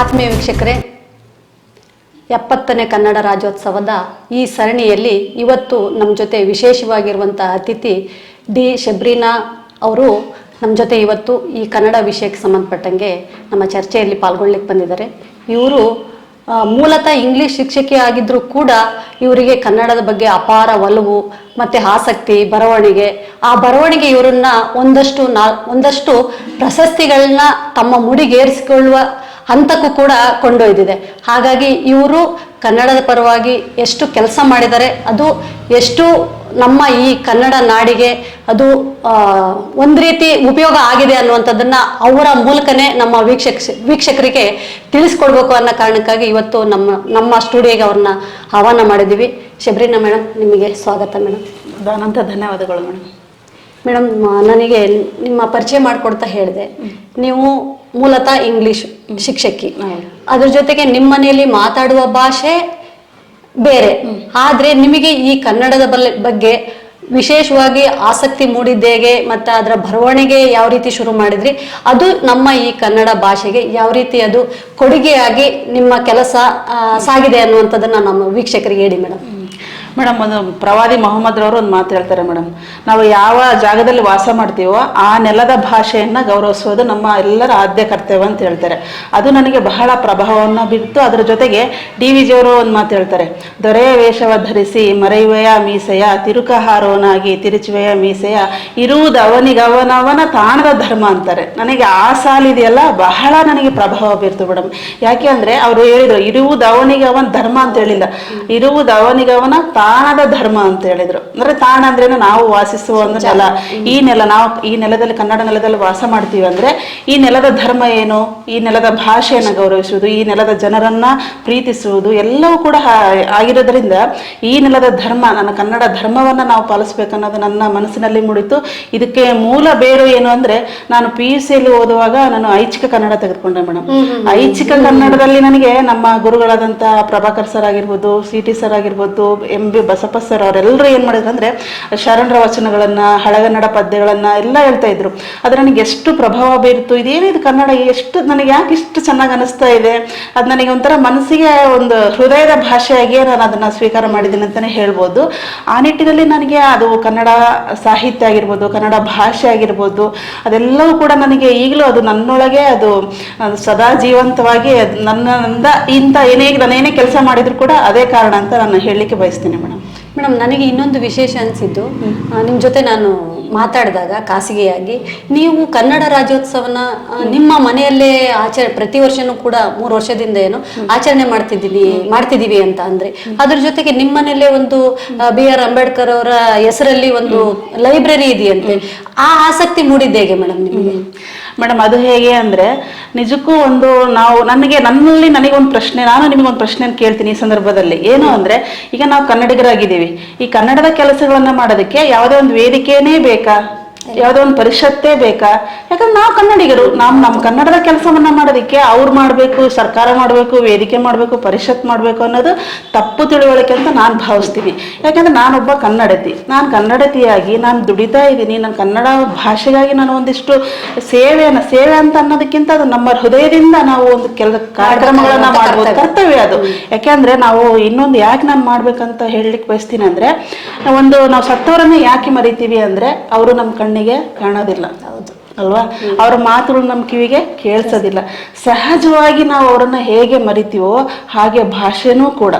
ಆತ್ಮೀಯ ವೀಕ್ಷಕರೇ, ಎಪ್ಪತ್ತನೇ ಕನ್ನಡ ರಾಜ್ಯೋತ್ಸವದ ಈ ಸರಣಿಯಲ್ಲಿ ಇವತ್ತು ನಮ್ಮ ಜೊತೆ ವಿಶೇಷವಾಗಿರುವಂಥ ಅತಿಥಿ ಡಿ ಶಬ್ರೀನಾ ಅವರು ನಮ್ಮ ಜೊತೆ ಇವತ್ತು ಈ ಕನ್ನಡ ವಿಷಯಕ್ಕೆ ಸಂಬಂಧಪಟ್ಟಂಗೆ ನಮ್ಮ ಚರ್ಚೆಯಲ್ಲಿ ಪಾಲ್ಗೊಳ್ಳಿಕ್ಕೆ ಬಂದಿದ್ದಾರೆ. ಇವರು ಮೂಲತಃ ಇಂಗ್ಲಿಷ್ ಶಿಕ್ಷಕಿ ಆಗಿದ್ದರೂ ಕೂಡ ಇವರಿಗೆ ಕನ್ನಡದ ಬಗ್ಗೆ ಅಪಾರ ಒಲವು ಮತ್ತೆ ಆಸಕ್ತಿ, ಬರವಣಿಗೆ. ಆ ಬರವಣಿಗೆ ಇವರನ್ನ ಒಂದಷ್ಟು ನಾ, ಒಂದಷ್ಟು ಪ್ರಶಸ್ತಿಗಳನ್ನ ತಮ್ಮ ಮುಡಿಗೇರಿಸಿಕೊಳ್ಳುವ ಹಂತಕ್ಕೂ ಕೂಡ ಕೊಂಡೊಯ್ದಿದೆ. ಹಾಗಾಗಿ ಇವರು ಕನ್ನಡದ ಪರವಾಗಿ ಎಷ್ಟು ಕೆಲಸ ಮಾಡಿದ್ದಾರೆ ಅದು ಎಷ್ಟು ನಮ್ಮ ಈ ಕನ್ನಡ ನಾಡಿಗೆ ಅದು ಒಂದು ರೀತಿ ಉಪಯೋಗ ಆಗಿದೆ ಅನ್ನುವಂಥದ್ದನ್ನ ಅವರ ಮೂಲಕನೇ ನಮ್ಮ ವೀಕ್ಷಕ ವೀಕ್ಷಕರಿಗೆ ತಿಳಿಸ್ಕೊಡ್ಬೇಕು ಅನ್ನೋ ಕಾರಣಕ್ಕಾಗಿ ಇವತ್ತು ನಮ್ಮ ನಮ್ಮ ಸ್ಟುಡಿಯೋಗೆ ಅವ್ರನ್ನ ಆಹ್ವಾನ ಮಾಡಿದ್ದೀವಿ. ಶಬರಿನ ಮೇಡಮ್ ನಿಮಗೆ ಸ್ವಾಗತ ಮೇಡಮ್ ಅನಂತ ಧನ್ಯವಾದಗಳು ಮೇಡಮ್ ಮೇಡಮ್ ನನಗೆ ನಿಮ್ಮ ಪರಿಚಯ ಮಾಡಿಕೊಡ್ತಾ ಹೇಳಿದೆ. ನೀವು ಮೂಲತಃ ಇಂಗ್ಲಿಷ್ ಶಿಕ್ಷಕಿ. ಅದ್ರ ಜೊತೆಗೆ ನಿಮ್ಮ ಮನೆಯಲ್ಲಿ ಮಾತಾಡುವ ಭಾಷೆ ಬೇರೆ. ಆದ್ರೆ ನಿಮಗೆ ಈ ಕನ್ನಡದ ಬಗ್ಗೆ ವಿಶೇಷವಾಗಿ ಆಸಕ್ತಿ ಮೂಡಿದ್ದೇಗೆ ಮತ್ತೆ ಅದರ ಬರವಣಿಗೆ ಯಾವ ರೀತಿ ಶುರು ಮಾಡಿದ್ರಿ? ಅದು ನಮ್ಮ ಈ ಕನ್ನಡ ಭಾಷೆಗೆ ಯಾವ ರೀತಿ ಅದು ಕೊಡುಗೆಯಾಗಿ ನಿಮ್ಮ ಕೆಲಸ ಸಾಗಿದೆ ಅನ್ನುವಂಥದ್ದನ್ನ ನಮ್ಮ ವೀಕ್ಷಕರಿಗೆ ಹೇಳಿ ಮೇಡಮ್. ಮೇಡಮ್ ಒಂದು ಪ್ರವಾದಿ ಮೊಹಮ್ಮದ್ ರವರು ಒಂದು ಮಾತು ಹೇಳ್ತಾರೆ ಮೇಡಮ್. ನಾವು ಯಾವ ಜಾಗದಲ್ಲಿ ವಾಸ ಮಾಡ್ತೀವೋ ಆ ನೆಲದ ಭಾಷೆಯನ್ನು ಗೌರವಿಸೋದು ನಮ್ಮ ಎಲ್ಲರ ಆದ್ಯ ಕರ್ತವ್ಯ ಅಂತ ಹೇಳ್ತಾರೆ. ಅದು ನನಗೆ ಬಹಳ ಪ್ರಭಾವವನ್ನು ಬಿತ್ತು ಅದರ ಜೊತೆಗೆ ಡಿ ವಿ ಜಿಯವರು ಒಂದು ಮಾತು ಹೇಳ್ತಾರೆ. ದೊರೆಯ ವೇಷವ ಧರಿಸಿ ಮರೆಯುವೆಯ ಮೀಸೆಯ ತಿರುಕಹಾರೋನಾಗಿ ತಿರುಚುವೆಯ ಮೀಸೆಯ, ಇರುವುದು ಅವನಿಗವನವನ ತಾಣದ ಧರ್ಮ ಅಂತಾರೆ. ನನಗೆ ಆ ಸಾಲಿದೆಯಲ್ಲ ಬಹಳ ನನಗೆ ಪ್ರಭಾವ ಬೀರ್ತು ಮೇಡಮ್. ಯಾಕೆ ಅಂದರೆ ಅವರು ಹೇಳಿದರು, ಇರುವುದು ಅವನಿಗೆ ಅವನ ಧರ್ಮ ಅಂತ ಹೇಳಿಲ್ಲ. ಇರುವುದು ಅವನಿಗೆ ಅವನ ತಾಣದ ಧರ್ಮ ಅಂತ ಹೇಳಿದ್ರು. ಅಂದ್ರೆ ತಾಣ ಅಂದ್ರೇನು ನಾವು ವಾಸಿಸುವ ಒಂದು ನೆಲ. ಈ ನೆಲ ನಾವು ಈ ನೆಲದಲ್ಲಿ ಕನ್ನಡ ನೆಲದಲ್ಲಿ ವಾಸ ಮಾಡ್ತೀವಿ ಅಂದ್ರೆ ಈ ನೆಲದ ಧರ್ಮ ಏನು? ಈ ನೆಲದ ಭಾಷೆಯನ್ನು ಗೌರವಿಸುವುದು? ಈ ನೆಲದ ಜನರನ್ನ ಪ್ರೀತಿಸುವುದು? ಎಲ್ಲವೂ ಕೂಡ ಆಗಿರೋದ್ರಿಂದ ಈ ನೆಲದ ಧರ್ಮ ನನ್ನ ಕನ್ನಡ ಧರ್ಮವನ್ನ ನಾವು ಪಾಲಿಸ್ಬೇಕನ್ನೋದು ನನ್ನ ಮನಸ್ಸಿನಲ್ಲಿ ಮೂಡಿತು. ಇದಕ್ಕೆ ಮೂಲ ಬೇರು ಏನು ಅಂದ್ರೆ ನಾನು ಪಿ ಯು ಸಿಯಲ್ಲಿ ಓದುವಾಗ ನಾನು ಐಚ್ಛಿಕ ಕನ್ನಡ ತೆಗೆದುಕೊಂಡೆ ಮೇಡಮ್ ಐಚ್ಛಿಕ ಕನ್ನಡದಲ್ಲಿ ನನಗೆ ನಮ್ಮ ಗುರುಗಳಾದಂತಹ ಪ್ರಭಾಕರ್ ಸರ್ ಆಗಿರ್ಬೋದು ಸಿ ಟಿ ಸರ್ ಆಗಿರ್ಬೋದು ಎಂ ಬಿ ಬಸಪ್ಪ ಸರ್ ಅವರೆಲ್ಲರೂ ಏನು ಮಾಡಿದ್ರು ಅಂದರೆ, ಶರಣರ ವಚನಗಳನ್ನು, ಹಳಗನ್ನಡ ಪದ್ಯಗಳನ್ನು ಎಲ್ಲ ಹೇಳ್ತಾ ಇದ್ರು. ಅದು ನನಗೆ ಎಷ್ಟು ಪ್ರಭಾವ ಬೀರಿತು ಇದು ಕನ್ನಡ, ಎಷ್ಟು ನನಗೆ ಯಾಕೆ ಇಷ್ಟು ಚೆನ್ನಾಗಿ ಅನಿಸ್ತಾ ಇದೆ? ಅದು ನನಗೆ ಒಂಥರ ಮನಸ್ಸಿಗೆ ಒಂದು ಹೃದಯದ ಭಾಷೆಯಾಗಿಯೇ ನಾನು ಅದನ್ನು ಸ್ವೀಕಾರ ಮಾಡಿದ್ದೀನಿ ಅಂತಲೇ ಹೇಳ್ಬೋದು. ಆ ನಿಟ್ಟಿನಲ್ಲಿ ನನಗೆ ಅದು ಕನ್ನಡ ಸಾಹಿತ್ಯ ಆಗಿರ್ಬೋದು, ಕನ್ನಡ ಭಾಷೆ ಆಗಿರ್ಬೋದು, ಅದೆಲ್ಲವೂ ಕೂಡ ನನಗೆ ಈಗಲೂ ಅದು ನನ್ನೊಳಗೆ ಅದು ಸದಾ ಜೀವಂತವಾಗಿ ನನ್ನಿಂದ ಇಂಥ ಏನೇ ನಾನು ಏನೇ ಕೆಲಸ ಮಾಡಿದ್ರು ಕೂಡ ಅದೇ ಕಾರಣ ಅಂತ ನಾನು ಹೇಳಲಿಕ್ಕೆ ಬಯಸ್ತೀನಿ ಮೇಡಮ್. ಮೇಡಮ್ ನನಗೆ ಇನ್ನೊಂದು ವಿಶೇಷ ಅನಿಸಿದ್ದು ನಿಮ್ಮ ಜೊತೆ ನಾನು ಮಾತಾಡಿದಾಗ ಖಾಸಗಿಯಾಗಿ ನೀವು ಕನ್ನಡ ರಾಜ್ಯೋತ್ಸವನ ನಿಮ್ಮ ಮನೆಯಲ್ಲೇ ಆಚರಣೆ ಪ್ರತಿ ವರ್ಷನೂ ಕೂಡ ಮೂರು ವರ್ಷದಿಂದ ಏನು ಆಚರಣೆ ಮಾಡ್ತಿದ್ದೀವಿ ಮಾಡ್ತಿದ್ದೀವಿ ಅಂತ ಅಂದ್ರೆ ಅದ್ರ ಜೊತೆಗೆ ನಿಮ್ಮ ಮನೆಯಲ್ಲೇ ಒಂದು ಬಿ ಆರ್ ಅಂಬೇಡ್ಕರ್ ಅವರ ಹೆಸರಲ್ಲಿ ಒಂದು ಲೈಬ್ರರಿ ಇದೆಯಂತೆ. ಆ ಆಸಕ್ತಿ ಮೂಡಿದ್ದೇಗೆ ಮೇಡಮ್ ನಿಮಗೆ? ಮೇಡಮ್ ಅದು ಹೇಗೆ ಅಂದ್ರೆ ನಿಜಕ್ಕೂ ಒಂದು ನಾವು ನನಗೆ ನನ್ನಲ್ಲಿ ನನಗೆ ಒಂದು ಪ್ರಶ್ನೆ ನಾನು ನಿಮಗೆ ಒಂದು ಪ್ರಶ್ನೆ ಕೇಳ್ತೀನಿ ಈ ಸಂದರ್ಭದಲ್ಲಿ. ಏನು ಅಂದ್ರೆ ಈಗ ನಾವು ಕನ್ನಡಿಗರಾಗಿದ್ದೀವಿ. ಈ ಕನ್ನಡದ ಕೆಲಸಗಳನ್ನು ಮಾಡೋದಕ್ಕೆ ಯಾವುದೇ ಒಂದು ವೇದಿಕೆನೇ ಬೇಕಾ? ಯಾವುದೋ ಒಂದು ಪರಿಷತ್ತೇ ಬೇಕಾ? ಯಾಕಂದ್ರೆ ನಾವು ಕನ್ನಡಿಗರು ನಾವು ನಮ್ಮ ಕನ್ನಡದ ಕೆಲಸವನ್ನ ಮಾಡೋದಕ್ಕೆ ಅವ್ರು ಮಾಡಬೇಕು ಸರ್ಕಾರ ಮಾಡಬೇಕು ವೇದಿಕೆ ಮಾಡಬೇಕು ಪರಿಷತ್ ಮಾಡಬೇಕು ಅನ್ನೋದು ತಪ್ಪು ತಿಳುವಳಿಕೆ ಅಂತ ನಾನು ಭಾವಿಸ್ತೀನಿ ಯಾಕಂದ್ರೆ ನಾನೊಬ್ಬ ಕನ್ನಡತಿ. ನಾನು ಕನ್ನಡತಿಯಾಗಿ ನಾನು ದುಡಿತಾ ಇದ್ದೀನಿ. ನಾನು ಕನ್ನಡ ಭಾಷೆಗಾಗಿ ನಾನು ಒಂದಿಷ್ಟು ಸೇವೆಯನ್ನು ಸೇವೆ ಅಂತ ಅನ್ನೋದಕ್ಕಿಂತ ಅದು ನಮ್ಮ ಹೃದಯದಿಂದ ನಾವು ಒಂದು ಕೆಲ ಕಾರ್ಯಕ್ರಮಗಳನ್ನ ಮಾಡ್ಬೋದು ಕರ್ತವ್ಯ ಅದು. ಯಾಕೆಂದ್ರೆ ನಾವು ಇನ್ನೊಂದು ಯಾಕೆ ನಾನು ಮಾಡ್ಬೇಕಂತ ಹೇಳಲಿಕ್ಕೆ ಬಯಸ್ತೀನಿ ಅಂದ್ರೆ ಒಂದು ನಾವು ಸತ್ತವರನ್ನ ಯಾಕೆ ಮರಿತೀವಿ ಅಂದ್ರೆ ಅವರು ನಮ್ಮ ಕಣ್ಣಿಗೆ ಕಾಣೋದಿಲ್ಲ. ಹೌದು. ಅಲ್ವಾ? ಅವ್ರ ಮಾತುಗಳು ನಮ್ಮ ಕಿವಿಗೆ ಕೇಳಿಸೋದಿಲ್ಲ. ಸಹಜವಾಗಿ ನಾವು ಅವರನ್ನ ಹೇಗೆ ಮರಿತೀವೋ ಹಾಗೆ ಭಾಷೆನೂ ಕೂಡ.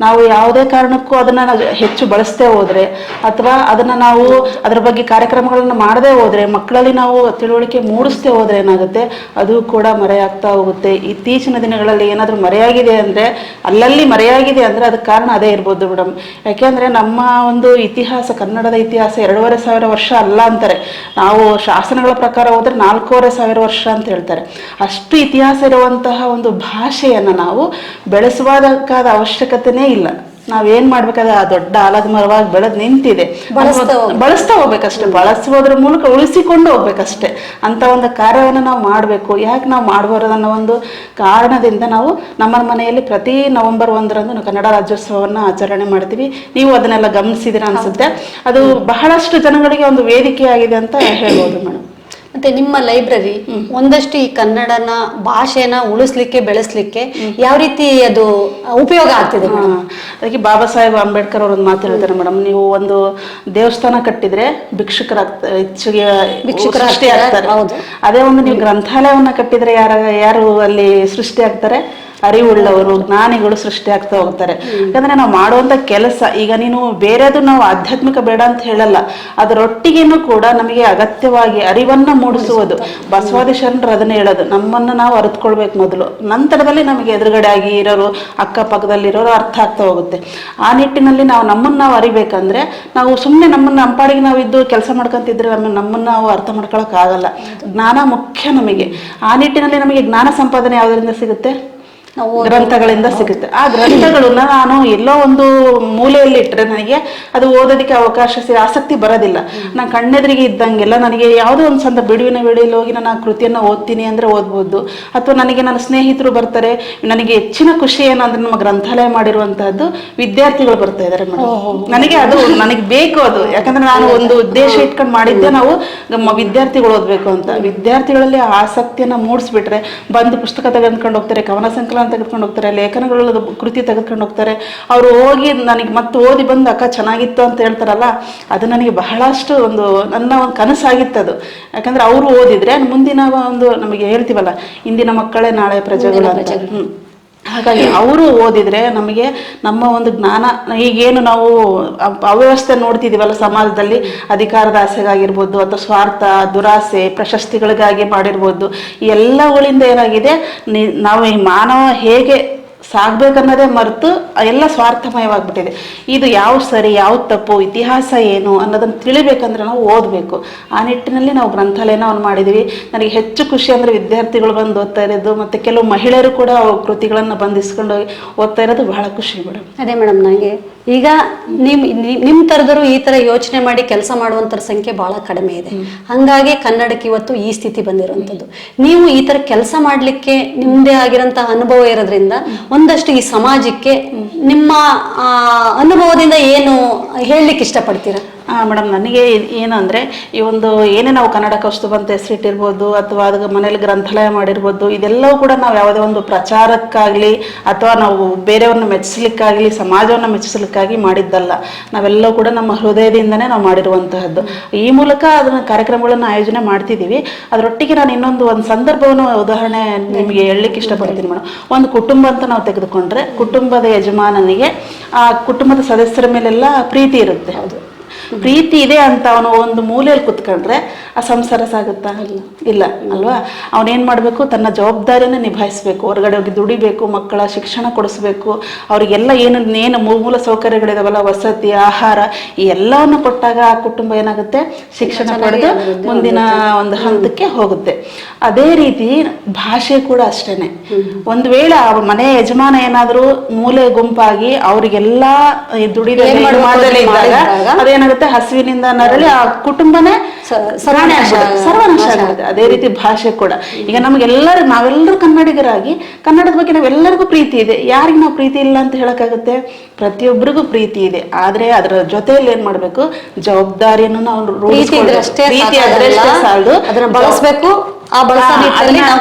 ನಾವು ಯಾವುದೇ ಕಾರಣಕ್ಕೂ ಅದನ್ನ ಹೆಚ್ಚು ಬಳಸ್ತೇ ಹೋದ್ರೆ ಅಥವಾ ಅದನ್ನ ನಾವು ಅದರ ಬಗ್ಗೆ ಕಾರ್ಯಕ್ರಮಗಳನ್ನು ಮಾಡದೆ ಹೋದ್ರೆ, ಮಕ್ಕಳಲ್ಲಿ ನಾವು ತಿಳುವಳಿಕೆ ಮೂಡಿಸ್ತೇ ಹೋದ್ರೆ ಏನಾಗುತ್ತೆ? ಅದು ಕೂಡ ಮರೆಯಾಗ್ತಾ ಹೋಗುತ್ತೆ. ಇತ್ತೀಚಿನ ದಿನಗಳಲ್ಲಿ ಏನಾದರೂ ಮರೆಯಾಗಿದೆ ಅಂದ್ರೆ, ಅಲ್ಲಲ್ಲಿ ಮರೆಯಾಗಿದೆ ಅಂದ್ರೆ ಅದಕ್ಕೆ ಕಾರಣ ಅದೇ ಇರ್ಬೋದು ಮೇಡಮ್ ಯಾಕೆಂದ್ರೆ ನಮ್ಮ ಒಂದು ಇತಿಹಾಸ, ಕನ್ನಡದ ಇತಿಹಾಸ ಎರಡೂವರೆ ಸಾವಿರ ವರ್ಷ ಅಲ್ಲ ಅಂತಾರೆ. ನಾವು ಶಾಸನಗಳ ಪ್ರಕಾರ ಹೋದ್ರೆ ನಾಲ್ಕೂವರೆ ಸಾವಿರ ವರ್ಷ ಅಂತ ಹೇಳ್ತಾರೆ. ಅಷ್ಟು ಇತಿಹಾಸ ಇರುವಂತಹ ಒಂದು ಭಾಷೆಯನ್ನ ನಾವು ಬೆಳೆಸುವುದಕ್ಕಾದ ಅವಶ್ಯಕತೆನೇ ಇಲ್ಲ. ನಾವೇನ್ ಮಾಡ್ಬೇಕಾದ್ರೆ ಆ ದೊಡ್ಡ ಆಲದ ಮರವಾಗಿ ಬೆಳೆದ್ ನಿಂತಿದೆ. ಬಳಸ್ತಾ ಹೋಗ್ಬೇಕಷ್ಟೇ. ಬಳಸುವುದ್ರ ಮೂಲಕ ಉಳಿಸಿಕೊಂಡು ಹೋಗ್ಬೇಕಷ್ಟೇ. ಅಂತ ಒಂದು ಕಾರ್ಯವನ್ನು ನಾವು ಮಾಡಬೇಕು. ಯಾಕೆ ನಾವು ಮಾಡಬಾರದು ಅನ್ನೋ ಒಂದು ಕಾರಣದಿಂದ ನಾವು ನಮ್ಮ ಮನೆಯಲ್ಲಿ ಪ್ರತಿ ನವೆಂಬರ್ ಒಂದರಂದು ಕನ್ನಡ ರಾಜ್ಯೋತ್ಸವವನ್ನು ಆಚರಣೆ ಮಾಡ್ತೀವಿ. ನೀವು ಅದನ್ನೆಲ್ಲ ಗಮನಿಸಿದಿರ ಅನ್ಸುತ್ತೆ. ಅದು ಬಹಳಷ್ಟು ಜನಗಳಿಗೆ ಒಂದು ವೇದಿಕೆ ಆಗಿದೆ ಅಂತ ಹೇಳ್ಬೋದು ಮೇಡಮ್. ಮತ್ತೆ ನಿಮ್ಮ ಲೈಬ್ರರಿ ಒಂದಷ್ಟು ಈ ಕನ್ನಡನ ಭಾಷೆನ ಉಳಿಸ್ಲಿಕ್ಕೆ ಬೆಳೆಸ್ಲಿಕ್ಕೆ ಯಾವ ರೀತಿ ಅದು ಉಪಯೋಗ ಆಗ್ತಿದೆ. ಅದಕ್ಕೆ ಬಾಬಾ ಸಾಹೇಬ್ ಅಂಬೇಡ್ಕರ್ ಅವ್ರ ಒಂದು ಮಾತು ಹೇಳ್ತಾರೆ ಮೇಡಮ್. ನೀವು ಒಂದು ದೇವಸ್ಥಾನ ಕಟ್ಟಿದ್ರೆ ಭಿಕ್ಷುಕರ ಸೃಷ್ಟಿ ಆಗ್ತಾರೆ. ಅದೇ ಒಂದು ನೀವು ಗ್ರಂಥಾಲಯವನ್ನ ಕಟ್ಟಿದ್ರೆ ಯಾರ ಯಾರು ಅಲ್ಲಿ ಸೃಷ್ಟಿ ಆಗ್ತಾರೆ ಅರಿವುಳ್ಳವರು, ಜ್ಞಾನಿಗಳು ಸೃಷ್ಟಿ ಆಗ್ತಾ ಹೋಗ್ತಾರೆ. ಯಾಕಂದ್ರೆ ನಾವು ಮಾಡುವಂತ ಕೆಲಸ, ಈಗ ನೀನು ಬೇರೆದು ನಾವು ಆಧ್ಯಾತ್ಮಿಕ ಬೇಡ ಅಂತ ಹೇಳಲ್ಲ, ಅದರೊಟ್ಟಿಗೆನೂ ಕೂಡ ನಮಗೆ ಅಗತ್ಯವಾಗಿ ಅರಿವನ್ನ ಮೂಡಿಸುವುದು. ಬಸವಾದಿ ಶರಣರು ಅದನ್ನ ಹೇಳೋದು, ನಮ್ಮನ್ನ ನಾವು ಅರಿತುಕೊಳ್ಬೇಕು ಮೊದಲು. ನಂತರದಲ್ಲಿ ನಮಗೆ ಎದುರುಗಡೆ ಆಗಿ ಇರೋರು ಅಕ್ಕಪಕ್ಕದಲ್ಲಿರೋರು ಅರ್ಥ ಆಗ್ತಾ ಹೋಗುತ್ತೆ. ಆ ನಿಟ್ಟಿನಲ್ಲಿ ನಾವು ನಮ್ಮನ್ನ ನಾವು ಅರಿಬೇಕಂದ್ರೆ, ನಾವು ಸುಮ್ಮನೆ ನಮ್ಮನ್ನ ಅಂಪಾಡಿಗೆ ನಾವು ಇದ್ದು ಕೆಲಸ ಮಾಡ್ಕೊಂತಿದ್ರೆ ನಮ್ಮ ನಮ್ಮನ್ನ ನಾವು ಅರ್ಥ ಮಾಡ್ಕೊಳಕ್ ಆಗಲ್ಲ ಜ್ಞಾನ ಮುಖ್ಯ ನಮಗೆ. ಆ ನಿಟ್ಟಿನಲ್ಲಿ ನಮಗೆ ಜ್ಞಾನ ಸಂಪಾದನೆ ಯಾವುದರಿಂದ ಸಿಗುತ್ತೆ? ಗ್ರಂಥಗಳಿಂದ ಸಿಗುತ್ತೆ. ಆ ಗ್ರಂಥಗಳನ್ನ ನಾನು ಎಲ್ಲೋ ಒಂದು ಮೂಲೆಯಲ್ಲಿ ಇಟ್ಟರೆ ನನಗೆ ಅದು ಓದೋದಕ್ಕೆ ಅವಕಾಶ ಸಿ- ಆಸಕ್ತಿ ಬರೋದಿಲ್ಲ. ನಾನು ಕಣ್ಣೆದ್ರಿಗೆ ಇದ್ದಂಗೆಲ್ಲ ನನಗೆ ಯಾವುದೋ ಒಂದು ಸಂದ ಬಿಡುವಿನ ವೇಳೆಯಲ್ಲಿ ಹೋಗಿ ನಾನು ಆ ಕೃತಿಯನ್ನು ಓದ್ತೀನಿ ಅಂದ್ರೆ ಓದ್ಬೋದು. ಅಥವಾ ನನಗೆ ನನ್ನ ಸ್ನೇಹಿತರು ಬರ್ತಾರೆ ನನಗೆ ಹೆಚ್ಚಿನ ಖುಷಿ ಏನಂದ್ರೆ ನಮ್ಮ ಗ್ರಂಥಾಲಯ ಮಾಡಿರುವಂತಹದ್ದು ವಿದ್ಯಾರ್ಥಿಗಳು ಬರ್ತಾ ಇದ್ದಾರೆ ಮೇಡಮ್. ನನಗೆ ಅದು ನನಗೆ ಬೇಕು ಅದು. ಯಾಕಂದ್ರೆ ನಾನು ಒಂದು ಉದ್ದೇಶ ಇಟ್ಕೊಂಡು ಮಾಡಿದ್ದೆ ನಾವು ನಮ್ಮ ವಿದ್ಯಾರ್ಥಿಗಳು ಓದ್ಬೇಕು ಅಂತ. ವಿದ್ಯಾರ್ಥಿಗಳಲ್ಲಿ ಆಸಕ್ತಿಯನ್ನು ಆಸಕ್ತಿಯನ್ನ ಮೂಡಿಸ್ಬಿಟ್ರೆ ಬಂದು ಪುಸ್ತಕ ತೆಗೆದುಕೊಂಡು ಹೋಗ್ತಾರೆ ಕವನ ಸಂಕಲನ ತೆಗೆದುಕೊಂಡು ಹೋಗ್ತಾರೆ ಲೇಖನಗಳ ಕೃತಿ ತೆಗೆದುಕೊಂಡು ಹೋಗ್ತಾರೆ. ಅವರು ಹೋಗಿ ನನಗೆ ಮತ್ತೆ ಓದಿ ಬಂದು ಅಕ್ಕ ಚೆನ್ನಾಗಿತ್ತು ಅಂತ ಹೇಳ್ತಾರಲ್ಲ ಅದು ನನಗೆ ಬಹಳಷ್ಟು ಒಂದು ನನ್ನ ಒಂದು ಕನಸಾಗಿತ್ತು ಅದು. ಯಾಕಂದ್ರೆ ಅವರು ಓದಿದ್ರೆ ಮುಂದಿನ ಒಂದು ನಮಗೆ ಹೇಳ್ತೀವಲ್ಲ ಇಂದಿನ ಮಕ್ಕಳೇ ನಾಳೆ ಪ್ರಜೆಗಳು ಅಂತ. ಹ್ಮ್. ಹಾಗಾಗಿ ಅವರು ಓದಿದ್ರೆ ನಮಗೆ ನಮ್ಮ ಒಂದು ಜ್ಞಾನ, ಈಗೇನು ನಾವು ಅವ್ಯವಸ್ಥೆ ನೋಡ್ತಿದ್ದೀವಲ್ಲ ಸಮಾಜದಲ್ಲಿ, ಅಧಿಕಾರದ ಆಸೆಗಾಗಿರ್ಬೋದು ಅಥವಾ ಸ್ವಾರ್ಥ, ದುರಾಸೆ, ಪ್ರಶಸ್ತಿಗಳಿಗಾಗಿ ಮಾಡಿರ್ಬೋದು, ಈ ಎಲ್ಲವುಗಳಿಂದ ಏನಾಗಿದೆ ನಾವು ಈ ಮಾನವ ಹೇಗೆ ಸಾಗ್ಬೇಕನ್ನೋದೇ ಮರೆತು ಎಲ್ಲ ಸ್ವಾರ್ಥಮಯವಾಗ್ಬಿಟ್ಟಿದೆ. ಇದು ಯಾವ ಸರಿ ಯಾವ ತಪ್ಪು ಇತಿಹಾಸ ಏನು ಅನ್ನೋದನ್ನು ತಿಳಿಬೇಕಂದ್ರೆ ನಾವು ಓದಬೇಕು. ಆ ನಿಟ್ಟಿನಲ್ಲಿ ನಾವು ಗ್ರಂಥಾಲಯನ ಮಾಡಿದ್ವಿ ನನಗೆ ಹೆಚ್ಚು ಖುಷಿ ಅಂದ್ರೆ ವಿದ್ಯಾರ್ಥಿಗಳು ಬಂದು ಓದ್ತಾ ಇರೋದು ಮತ್ತೆ ಕೆಲವು ಮಹಿಳೆಯರು ಕೂಡ ಕೃತಿಗಳನ್ನು ಹೋಗಿ ಓದ್ತಾ ಇರೋದು ಬಹಳ ಖುಷಿ ಮೇಡಮ್. ಅದೇ ಮೇಡಮ್ ನನಗೆ ಈಗ ನಿಮ್ ನಿ- ನಿಮ್ ತರದರು ಈ ತರ ಯೋಚನೆ ಮಾಡಿ ಕೆಲಸ ಮಾಡುವಂತರ ಸಂಖ್ಯೆ ಬಹಳ ಕಡಿಮೆ ಇದೆ. ಹಾಗಾಗಿ ಕನ್ನಡಕ್ಕೆ ಇವತ್ತು ಈ ಸ್ಥಿತಿ ಬಂದಿರುವಂತದ್ದು ನೀವು ಈ ತರ ಕೆಲಸ ಮಾಡಲಿಕ್ಕೆ ನಿಮ್ಮದೇ ಆಗಿರೋಂಥ ಅನುಭವ ಇರೋದ್ರಿಂದ ಒಂದಷ್ಟು ಈ ಸಮಾಜಕ್ಕೆ ನಿಮ್ಮ ಅನುಭವದಿಂದ ಏನು ಹೇಳಲಿಕ್ಕೆ ಇಷ್ಟಪಡ್ತೀರಾ? ಮೇಡಮ್ ನನಗೆ ಏನು ಅಂದರೆ, ಈ ಒಂದು ಏನೇ ನಾವು ಕನ್ನಡ ಕೌಸ್ತುಭ ಅಂತ ಹೆಸರಿಟ್ಟಿರ್ಬೋದು, ಅಥವಾ ಅದಕ್ಕೆ ಮನೇಲಿ ಗ್ರಂಥಾಲಯ ಮಾಡಿರ್ಬೋದು, ಇದೆಲ್ಲವೂ ಕೂಡ ನಾವು ಯಾವುದೇ ಒಂದು ಪ್ರಚಾರಕ್ಕಾಗಲಿ, ಅಥವಾ ನಾವು ಬೇರೆಯವ್ರನ್ನ ಮೆಚ್ಚಿಸ್ಲಿಕ್ಕಾಗ್ಲಿ ಸಮಾಜವನ್ನು ಮೆಚ್ಚಿಸ್ಲಿಕ್ಕಾಗಿ ಮಾಡಿದ್ದಲ್ಲ. ನಾವೆಲ್ಲವೂ ಕೂಡ ನಮ್ಮ ಹೃದಯದಿಂದನೇ ನಾವು ಮಾಡಿರುವಂತಹದ್ದು. ಈ ಮೂಲಕ ಅದನ್ನು ಕಾರ್ಯಕ್ರಮಗಳನ್ನು ಆಯೋಜನೆ ಮಾಡ್ತಿದ್ದೀವಿ. ಅದರೊಟ್ಟಿಗೆ ನಾನು ಇನ್ನೊಂದು, ಒಂದು ಸಂದರ್ಭವನ್ನು, ಉದಾಹರಣೆ ನಿಮಗೆ ಹೇಳಲಿಕ್ಕೆ ಇಷ್ಟಪಡ್ತೀನಿ ಮೇಡಮ್ ಒಂದು ಕುಟುಂಬ ಅಂತ ನಾವು ತೆಗೆದುಕೊಂಡ್ರೆ, ಕುಟುಂಬದ ಯಜಮಾನನಿಗೆ, ಆ ಕುಟುಂಬದ ಸದಸ್ಯರ ಮೇಲೆಲ್ಲ ಪ್ರೀತಿ ಇರುತ್ತೆ. ಪ್ರೀತಿ ಇದೆ ಅಂತ ಅವನು ಒಂದು ಮೂಲೆಯಲ್ಲಿ ಕುತ್ಕೊಂಡ್ರೆ ಆ ಸಂಸಾರ ಸಾಗುತ್ತಾ? ಇಲ್ಲ. ಅಲ್ವಾ? ಅವನೇನ್ ಮಾಡ್ಬೇಕು? ತನ್ನ ಜವಾಬ್ದಾರಿನ ನಿಭಾಯಿಸಬೇಕು. ಹೊರಗಡೆ ಹೋಗಿ ದುಡಿಬೇಕು ಮಕ್ಕಳ ಶಿಕ್ಷಣ ಕೊಡಿಸ್ಬೇಕು. ಅವ್ರಿಗೆಲ್ಲ ಏನು ಏನು ಮೂಲ ಸೌಕರ್ಯಗಳಿದಾವಲ್ಲ ವಸತಿ ಆಹಾರ ಈ ಎಲ್ಲವನ್ನು ಕೊಟ್ಟಾಗ ಆ ಕುಟುಂಬ ಏನಾಗುತ್ತೆ? ಶಿಕ್ಷಣ ಪಡೆದು ಮುಂದಿನ ಒಂದು ಹಂತಕ್ಕೆ ಹೋಗುತ್ತೆ. ಅದೇ ರೀತಿ ಭಾಷೆ ಕೂಡ ಅಷ್ಟೇನೆ. ಒಂದು ವೇಳೆ ಅವ್ರ ಮನೆ ಯಜಮಾನ ಏನಾದ್ರೂ ಮೂಲೆ ಗುಂಪಾಗಿ ಅವರಿಗೆಲ್ಲ ದುಡಿದ ಅದೇನಾಗುತ್ತೆ ಹಸಿವಿನಿಂದ ನರಳಿ ಆ ಕುಟುಂಬನೇ ಸರ್ವನಾಶ ಆಗುತ್ತೆ. ಅದೇ ರೀತಿ ಭಾಷೆ ಕೂಡ. ಈಗ ನಮಗೆಲ್ಲರೂ ನಾವೆಲ್ಲರೂ ಕನ್ನಡಿಗರಾಗಿ ಕನ್ನಡದ ಬಗ್ಗೆ ನಾವೆಲ್ಲರಿಗೂ ಪ್ರೀತಿ ಇದೆ. ಯಾರಿಗೆ ನಾವು ಪ್ರೀತಿ ಇಲ್ಲ ಅಂತ ಹೇಳಕ್ಕಾಗುತ್ತೆ? ಪ್ರತಿಯೊಬ್ಬರಿಗೂ ಪ್ರೀತಿ ಇದೆ. ಆದ್ರೆ ಅದರ ಜೊತೆಯಲ್ಲಿ ಏನ್ ಮಾಡ್ಬೇಕು? ಜವಾಬ್ದಾರಿಯನ್ನು ನಾವು ಪ್ರೀತಿ ಇದ್ರೆ. ಸಾಲದು. ಅದನ್ನ ಬಳಸಬೇಕು. ಆ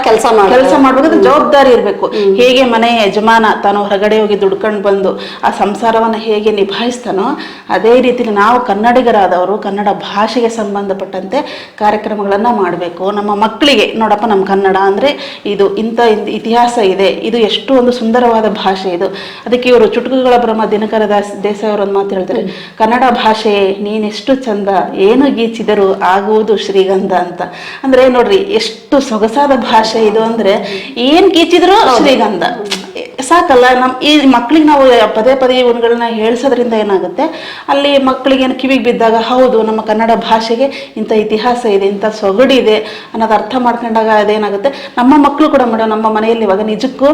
ಕೆಲಸ ಮಾಡಬೇಕು. ಕೆಲಸ ಮಾಡ್ಬೇಕು. ಜವಾಬ್ದಾರಿ ಇರಬೇಕು. ಹೇಗೆ ಮನೆ ಯಜಮಾನ ತಾನು ಹೊರಗಡೆ ಹೋಗಿ ದುಡ್ಕೊಂಡು ಬಂದು ಆ ಸಂಸಾರವನ್ನ ಹೇಗೆ ನಿಭಾಯಿಸ್ತಾನೋ ಅದೇ ರೀತಿ ನಾವು ಕನ್ನಡಿಗರಾದವರು ಕನ್ನಡ ಭಾಷೆಗೆ ಸಂಬಂಧಪಟ್ಟಂತೆ ಕಾರ್ಯಕ್ರಮಗಳನ್ನು ಮಾಡಬೇಕು. ನಮ್ಮ ಮಕ್ಕಳಿಗೆ ನೋಡಪ್ಪ ನಮ್ಮ ಕನ್ನಡ ಅಂದರೆ ಇದು ಇಂಥ ಇತಿಹಾಸ ಇದೆ ಇದು ಎಷ್ಟು ಒಂದು ಸುಂದರವಾದ ಭಾಷೆ ಇದು. ಅದಕ್ಕೆ ಇವರು ಚುಟುಕುಗಳ ಬ್ರಹ್ಮ ದಿನಕರ ದಾಸ್ ದೇಸಾಯಿ ಮಾತು ಹೇಳ್ತಾರೆ ಕನ್ನಡ ಭಾಷೆ ನೀನೆಷ್ಟು ಚಂದ ಏನು ಗೀಚಿದರೂ ಆಗುವುದು ಶ್ರೀಗಂಧ ಅಂತ. ಅಂದರೆ ನೋಡ್ರಿ ಎಷ್ಟು ಸೊಗಸಾದ ಭಾಷೆ ಇದು ಅಂದರೆ ಏನು ಗೀಚಿದರೂ ಶ್ರೀಗಂಧ. ಸಾಕಲ್ಲ ನಮ್ ಈ ಮಕ್ಳಿಗೆ ನಾವು ಪದೇ ಪದೇ ಇವನ್ಗಳನ್ನ ಹೇಳ್ಸೋದ್ರಿಂದ ಏನಾಗುತ್ತೆ? ಅಲ್ಲಿ ಮಕ್ಕಳಿಗೆ ಏನು ಕಿವಿಗೆ ಬಿದ್ದಾಗ ಹೌದು ನಮ್ಮ ಕನ್ನಡ ಭಾಷೆಗೆ ಇಂಥ ಇತಿಹಾಸ ಇದೆ ಇಂಥ ಸೊಗಡಿದೆ ಅನ್ನೋದು ಅರ್ಥ ಮಾಡ್ಕೊಂಡಾಗ ಅದೇನಾಗುತ್ತೆ? ನಮ್ಮ ಮಕ್ಕಳು ಕೂಡ ಮೇಡಮ್ ನಮ್ಮ ಮನೆಯಲ್ಲಿ ಇವಾಗ ನಿಜಕ್ಕೂ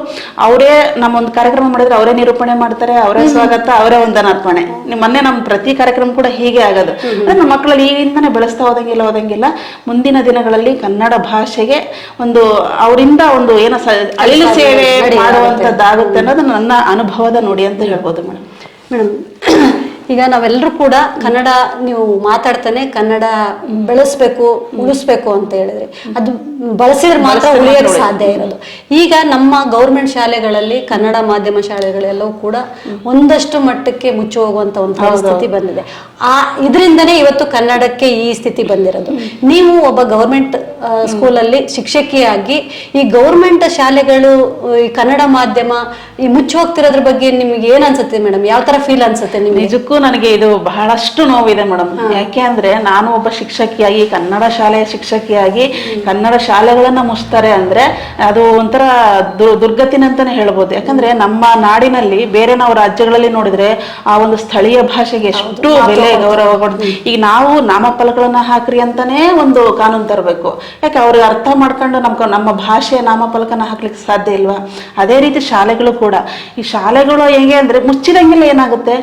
ಅವರೇ ನಮ್ಮ ಒಂದು ಕಾರ್ಯಕ್ರಮ ಮಾಡಿದ್ರೆ ಅವರೇ ನಿರೂಪಣೆ ಮಾಡ್ತಾರೆ ಅವರೇ ಸ್ವಾಗತ ಅವರೇ ವಂದನಾರ್ಪಣೆ. ನಿಮ್ ಮೊನ್ನೆ ನಮ್ಮ ಪ್ರತಿ ಕಾರ್ಯಕ್ರಮ ಕೂಡ ಹೀಗೆ ಆಗೋದು. ಅಂದ್ರೆ ನಮ್ಮ ಮಕ್ಕಳಲ್ಲಿ ಈಗಿಂದನೇ ಬೆಳೆಸ್ತಾ ಹೋದಂಗಿಲ್ಲ ಹೋದಂಗಿಲ್ಲ. ಮುಂದಿನ ದಿನಗಳಲ್ಲಿ ಕನ್ನಡ ಭಾಷೆಗೆ ಒಂದು ಅವರಿಂದ ಒಂದು ಏನೋ ಸೇವೆ ಅಳಿಲು ಸೇವೆ ಮಾಡುವಂತದ್ದಾಗುತ್ತೆ ಅನ್ನೋದು ನನ್ನ ಅನುಭವದ ನೋಡಿ ಅಂತ ಹೇಳ್ಬೋದು ಮೇಡಮ್. ಮೇಡಮ್ ಈಗ ನಾವೆಲ್ಲರೂ ಕೂಡ ಕನ್ನಡ ನೀವು ಮಾತಾಡ್ತಾನೆ ಕನ್ನಡ ಬೆಳೆಸ್ಬೇಕು ಉಳಿಸ್ಬೇಕು ಅಂತ ಹೇಳಿದ್ರೆ ಅದು ಬಳಸಿದ್ರೆ ಮಾತ್ರ ಉಳಿಯೋಕ್ಕೆ ಉಳಿಯಕ್ಕೆ ಸಾಧ್ಯ ಇರೋದು. ಈಗ ನಮ್ಮ ಗೌರ್ಮೆಂಟ್ ಶಾಲೆಗಳಲ್ಲಿ ಕನ್ನಡ ಮಾಧ್ಯಮ ಶಾಲೆಗಳೆಲ್ಲವೂ ಕೂಡ ಒಂದಷ್ಟು ಮಟ್ಟಕ್ಕೆ ಮುಚ್ಚಿ ಹೋಗುವಂತ ಒಂದು ಪರಿಸ್ಥಿತಿ ಬಂದಿದೆ. ಆ ಇದರಿಂದನೇ ಇವತ್ತು ಕನ್ನಡಕ್ಕೆ ಈ ಸ್ಥಿತಿ ಬಂದಿರೋದು. ನೀವು ಒಬ್ಬ ಗೌರ್ಮೆಂಟ್ ಸ್ಕೂಲಲ್ಲಿ ಶಿಕ್ಷಕಿಯಾಗಿ ಈ ಗೌರ್ಮೆಂಟ್ ಶಾಲೆಗಳು ಈ ಕನ್ನಡ ಮಾಧ್ಯಮ ಈ ಮುಚ್ಚಿ ಹೋಗ್ತಿರೋದ್ರ ಬಗ್ಗೆ ನಿಮ್ಗೆ ಏನ್ ಅನ್ಸುತ್ತೆ ಮೇಡಮ್ ಯಾವ ತರ ಫೀಲ್ ಅನ್ಸುತ್ತೆ ನಿಮ್ಗೆ? ನಿಜಕ್ಕೂ ನನಗೆ ಇದು ಬಹಳಷ್ಟು ನೋವಿದೆ ಮೇಡಮ್ ಯಾಕೆ ಅಂದ್ರೆ ನಾನು ಒಬ್ಬ ಶಿಕ್ಷಕಿಯಾಗಿ ಕನ್ನಡ ಶಾಲೆಯ ಶಿಕ್ಷಕಿಯಾಗಿ ಕನ್ನಡ ಶಾಲೆಗಳನ್ನ ಮುಚ್ತಾರೆ ಅಂದ್ರೆ ಅದು ಒಂಥರ ದುರ್ಗತಿನಂತಾನೆ ದುರ್ಗತಿನ ಅಂತಾನೆ ಹೇಳ್ಬೋದು. ಯಾಕಂದ್ರೆ ನಮ್ಮ ನಾಡಿನಲ್ಲಿ ಬೇರೆ ನಾವು ರಾಜ್ಯಗಳಲ್ಲಿ ನೋಡಿದ್ರೆ ಆ ಒಂದು ಸ್ಥಳೀಯ ಭಾಷೆಗೆ ಎಷ್ಟು ಬೆಲೆ ಗೌರವ ಕೊಡ್ತೀವಿ ಈಗ ನಾವು ನಾಮಫಲಗಳನ್ನ ಹಾಕ್ರಿ ಅಂತಾನೆ ಒಂದು ಕಾನೂನು ತರಬೇಕು. ಯಾಕೆ ಅವ್ರಿಗೆ ಅರ್ಥ ಮಾಡ್ಕೊಂಡು ನಮ್ಗೆ ನಮ್ಮ ಭಾಷೆಯ ನಾಮಫಲಕನ ಹಾಕ್ಲಿಕ್ಕೆ ಸಾಧ್ಯ ಇಲ್ವಾ? ಅದೇ ರೀತಿ ಶಾಲೆಗಳು ಕೂಡ. ಈ ಶಾಲೆಗಳು ಹೆಂಗೆ ಅಂದರೆ ಮುಚ್ಚಿದಂಗೆಲ್ಲ ಏನಾಗುತ್ತೆ?